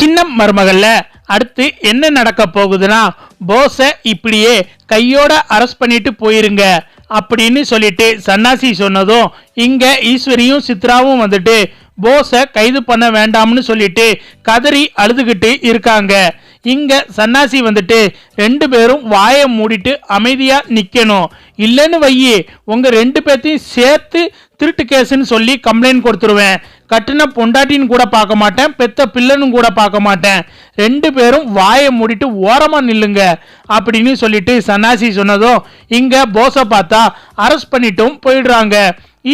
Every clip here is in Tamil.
சின்னம் மருமகள்ல அடுத்து என்ன நடக்க போகுதுன்னா போஸை இப்படியே கையோட அரெஸ்ட் பண்ணிட்டு போயிருங்க அப்படின்னு சொல்லிட்டு சன்னாசி சொன்னதும் இங்க ஈஸ்வரியும் சித்ராவும் வந்துட்டு போஸை கைது பண்ண வேண்டாம்னு சொல்லிட்டு கதறி அழுதுகிட்டு இருக்காங்க. இங்க சன்னாசி வந்துட்டு ரெண்டு பேரும் வாயை மூடிட்டு அமைதியா நிக்கணும். இல்லைன்னு வையி உங்க ரெண்டு பேர்த்தையும் சேர்த்து திருட்டு கேஸ்ன்னு சொல்லி கம்ப்ளைண்ட் கொடுத்துருவேன். கட்டின பொண்டாட்டின்னு கூட பார்க்க மாட்டேன். பெத்த பிள்ளைன்னு கூட பார்க்க மாட்டேன். ரெண்டு பேரும் வாயை மூடிட்டு ஓரமாக நில்லுங்க அப்படின்னு சொல்லிட்டு சன்னாசி சொன்னதும் இங்கே போஸை பார்த்தா அரெஸ்ட் பண்ணிட்டும் போயிடுறாங்க.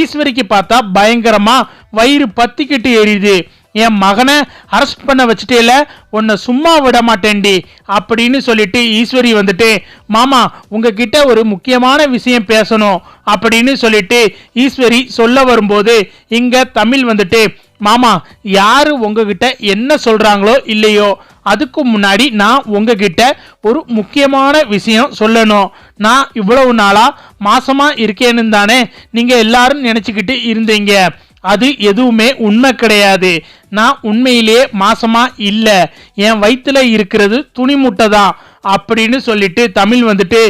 ஈஸ்வரிக்கு பார்த்தா பயங்கரமாக வயிறு பத்திக்கிட்டு எரியுது. என் மகனை அரெஸ்ட் பண்ண வச்சுட்டேல உன்னை சும்மா விட மாட்டேன்டி அப்படின்னு சொல்லிட்டு ஈஸ்வரி வந்துட்டு மாமா உங்ககிட்ட ஒரு முக்கியமான விஷயம் பேசணும் அப்படின்னு சொல்லிட்டு ஈஸ்வரி சொல்ல வரும்போது இங்க தமிழ் வந்துட்டு மாமா யாரு உங்ககிட்ட என்ன சொல்றாங்களோ இல்லையோ அதுக்கு முன்னாடி நான் உங்ககிட்ட ஒரு முக்கியமான விஷயம் சொல்லணும். நான் இவ்வளவு நாளா மாசமா இருக்கேன்னு தானே நீங்க எல்லாரும் நினைச்சுக்கிட்டு இருந்தீங்க. அது எதுவுமே உண்மை கிடையாது. நான் உண்மையிலேயே மாசமா இல்ல. என் வயிற்றுல இருக்கிறது துணி முட்டை தான் அப்படின்னு சொல்லிட்டு தமிழ் வந்துட்டு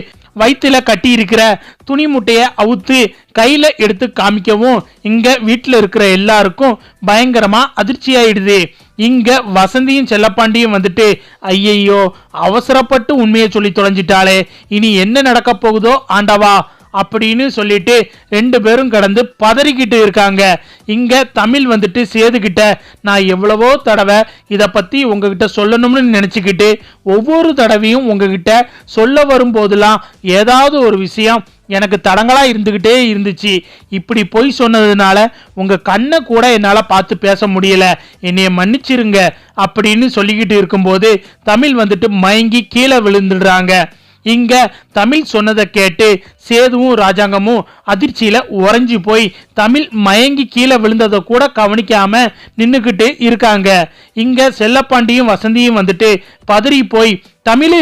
வயிற்றுல கட்டி இருக்கிற துணி முட்டையை அவுத்து கையில எடுத்து காமிக்கவும். இங்க வீட்டில் இருக்கிற எல்லாருக்கும் பயங்கரமா அதிர்ச்சி ஆயிடுது இங்க வசந்தியும் செல்லப்பாண்டியும் வந்துட்டு ஐயையோ அவசரப்பட்டு உண்மையை சொல்லி தொலைஞ்சிட்டாளே. இனி என்ன நடக்க போகுதோ ஆண்டவா அப்படின்னு சொல்லிட்டு ரெண்டு பேரும் கடந்து பதறிக்கிட்டு இருக்காங்க. இங்க தமிழ் வந்துட்டு சேதுக்கிட்ட நான் எவ்வளவோ தடவை இதை பத்தி உங்ககிட்ட சொல்லணும்னு நினைச்சுக்கிட்டு ஒவ்வொரு தடவையும் உங்ககிட்ட சொல்ல வரும்போதெல்லாம் ஏதாவது ஒரு விஷயம் எனக்கு தடங்களாக இருந்துக்கிட்டே இருந்துச்சு. இப்படி பொய் சொன்னதுனால உங்கள் கண்ணை கூட என்னால் பார்த்து பேச முடியல. என்னைய மன்னிச்சிருங்க அப்படின்னு சொல்லிக்கிட்டு இருக்கும்போது தமிழ் வந்துட்டு மயங்கி கீழே விழுந்துடுறாங்க. இங்க தமிழ் சொன்னதை கேட்டு சேதுவும் ராஜாங்கமும் அதிர்ச்சியில உறைஞ்சி போய் தமிழ் மயங்கி கீழே விழுந்ததை கூட கவனிக்காம நின்றுக்கிட்டு இருக்காங்க. இங்க செல்லப்பாண்டியும் வசந்தியும் வந்துட்டு பதறி போய் தமிழ்!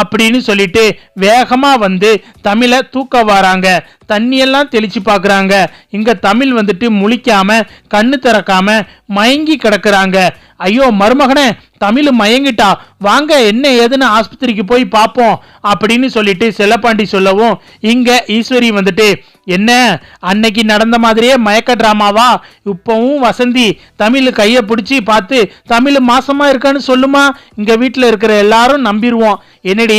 அப்படின்னு சொல்லிட்டு வேகமா வந்து தமிழை தூக்க வராங்க. தண்ணியெல்லாம் தெளிச்சு பார்க்குறாங்க இங்க தமிழ் வந்துட்டு முழிக்காம கண்ணு திறக்காம மயங்கி கிடக்குறாங்க. ஐயோ மருமகனே தமிழ் மயங்கிட்டா வாங்க என்ன ஏதுன்னு ஆஸ்பத்திரிக்கு போய் பார்ப்போம் அப்படின்னு சொல்லிட்டு செல்லப்பாண்டி சொல்லவும் இங்க ஈஸ்வரி வந்துட்டு என்ன அன்னைக்கு நடந்த மாதிரியே மயக்க டிராமாவா? இப்பவும் வசந்தி தமிழ் கையை பிடிச்சி பார்த்து தமிழ் மாசமா இருக்கான்னு சொல்லுமா? இங்க வீட்டில் இருக்கிற எல்லாரும் நம்பிடுவோம் என்னடி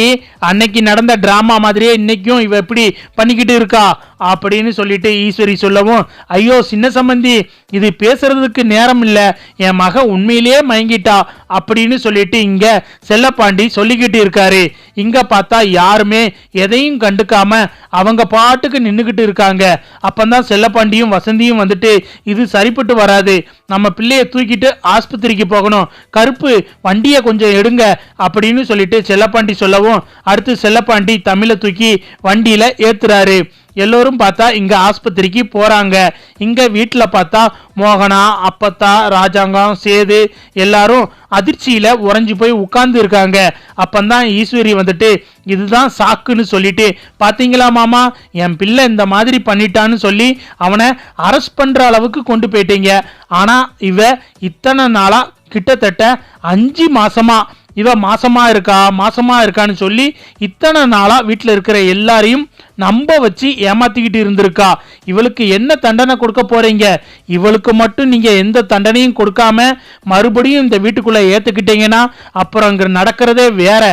அன்னைக்கு நடந்த டிராமா மாதிரியே இன்னைக்கும் இவ எப்படி பண்ணிக்கிட்டு இருக்கா? அப்படின்னு சொல்லிட்டு ஈஸ்வரி சொல்லவும் ஐயோ சின்ன சம்பந்தி இது பேசுறதுக்கு நேரம் இல்லை. என் மக உண்மையிலேயே மயங்கிட்டா. அப்படின்னு சொல்லிட்டு இங்க செல்லப்பாண்டி சொல்லிக்கிட்டு இருக்காரு. இங்க பார்த்தா யாருமே எதையும் கண்டுக்காம அவங்க பாட்டுக்கு நின்றுக்கிட்டு இருக்காங்க. அப்பந்தான் செல்லப்பாண்டியும் வசந்தியும் வந்துட்டு இது சரிப்பட்டு வராது. நம்ம பிள்ளைய தூக்கிட்டு ஆஸ்பத்திரிக்கு போகணும். கருப்பு வண்டியை கொஞ்சம் எடுங்க அப்படின்னு சொல்லிட்டு செல்லப்பாண்டி சொல்லவும் அடுத்து செல்லப்பாண்டி தமிழை தூக்கி வண்டியில ஏத்துறாரு. எல்லோரும் பார்த்தா இங்க ஆஸ்பத்திரிக்கு போறாங்க. இங்க வீட்டுல பார்த்தா மோகனா அப்பத்தா ராஜாங்கம் சேது எல்லாரும் அதிர்ச்சியில உறைஞ்சு போய் உட்கார்ந்து இருக்காங்க. அப்பந்தான் ஈஸ்வரி வந்துட்டு இதுதான் சாக்குன்னு சொல்லிட்டு பாத்தீங்களா மாமா? என் பிள்ளை இந்த மாதிரி பண்ணிட்டான்னு சொல்லி அவனை அரெஸ்ட் பண்ற அளவுக்கு கொண்டு போயிட்டீங்க. ஆனா இவ இத்தனை நாளா கிட்டத்தட்ட அஞ்சு மாசமா இவ மாசமா இருக்கா மாசமா இருக்கான்னு சொல்லி இத்தனை நாளாக வீட்டில் இருக்கிற எல்லாரையும் நம்ப வச்சு ஏமாத்திக்கிட்டு இருந்திருக்கா. இவளுக்கு என்ன தண்டனை கொடுக்க போறீங்க? இவளுக்கு மட்டும் நீங்க எந்த தண்டனையும் கொடுக்காம மறுபடியும் இந்த வீட்டுக்குள்ள ஏத்துக்கிட்டீங்கன்னா அப்புறம் அங்க நடக்கிறதே வேற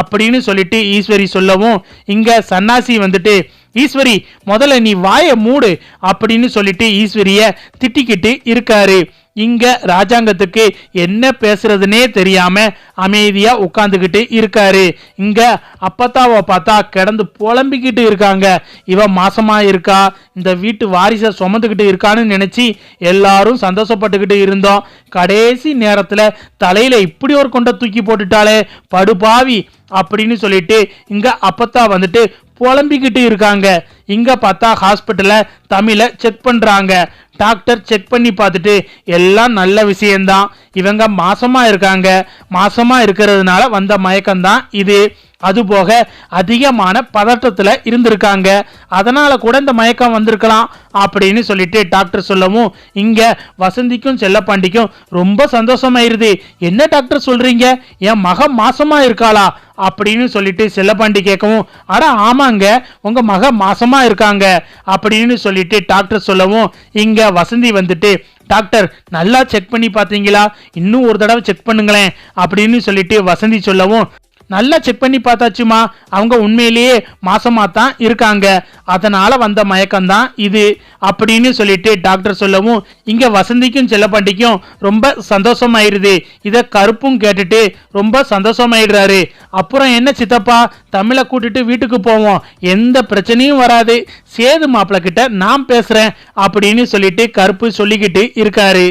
அப்படின்னு சொல்லிட்டு ஈஸ்வரி சொல்லவும் இங்க சன்னாசி வந்துட்டு ஈஸ்வரி முதல்ல நீ வாயை மூடு அப்படின்னு சொல்லிட்டு ஈஸ்வரிய திட்டிக்கிட்டு இருக்காரு. இங்க ராஜாங்கத்துக்கு என்ன பேசுறதுனே தெரியாம அமைதியா உட்காந்துக்கிட்டு இருக்காரு. இங்க அப்பத்தாவை பார்த்தா கிடந்து புலம்பிக்கிட்டு இருக்காங்க. இவ மாசமா இருக்கா? இந்த வீட்டு வாரிசை சுமந்துக்கிட்டு இருக்கான்னு நினைச்சு எல்லாரும் சந்தோஷப்பட்டுக்கிட்டு இருந்தோம். கடைசி நேரத்துல தலையில இப்படி ஒரு கொண்ட தூக்கி போட்டுட்டாலே படுபாவி அப்படின்னு சொல்லிட்டு இங்க அப்பத்தா வந்துட்டு புலம்பிக்கிட்டு இருக்காங்க. இங்க பார்த்தா ஹாஸ்பிட்டலில் தமிழை செக் பண்றாங்க. டாக்டர் செக் பண்ணி பார்த்துட்டு எல்லாம் நல்ல விஷயம்தான். இவங்க மாசமா இருக்காங்க. மாசமா இருக்கிறதுனால வந்த மயக்கம்தான் இது. அதுபோக அதிகமான பதட்டத்தில் இருந்திருக்காங்க. அதனால கூட இந்த மயக்கம் வந்திருக்கலாம் அப்படின்னு சொல்லிட்டு டாக்டர் சொல்லவும் இங்க வசந்திக்கும் செல்லப்பாண்டிக்கும் ரொம்ப சந்தோஷமாயிருது. என்ன டாக்டர் சொல்றீங்க? என் மகன் மாசமா இருக்காளா? அப்படின்னு சொல்லிட்டு செல்லப்பாண்டி கேட்கவும் அட ஆமாங்க உங்க மக மாசமா இருக்காங்க. அப்படின்னு சொல்லிட்டு டாக்டர் சொல்லவும் இங்க வசந்தி வந்துட்டு டாக்டர் நல்லா செக் பண்ணி பார்த்தீங்களா? இன்னும் ஒரு தடவை செக் பண்ணுங்களேன். அப்படின்னு சொல்லிட்டு வசந்தி சொல்லவும் நல்லா செக் பண்ணி பார்த்தாச்சுமா? அவங்க உண்மையிலேயே மாசமாக தான் இருக்காங்க. அதனால் வந்த மயக்கம்தான் இது. அப்படின்னு சொல்லிட்டு டாக்டர் சொல்லவும் இங்கே வசந்திக்கும் செல்லப்பாண்டிக்கும் ரொம்ப சந்தோஷமாயிருது. இதை கருப்பும் கேட்டுட்டு ரொம்ப சந்தோஷமாயிடுறாரு. அப்புறம் என்ன சித்தப்பா? தமிழை கூட்டிட்டு வீட்டுக்கு போவோம். எந்த பிரச்சனையும் வராது. சேது மாப்பிள்ள கிட்ட நான் பேசுகிறேன் அப்படின்னு சொல்லிட்டு கருப்பு சொல்லிக்கிட்டு இருக்காரு.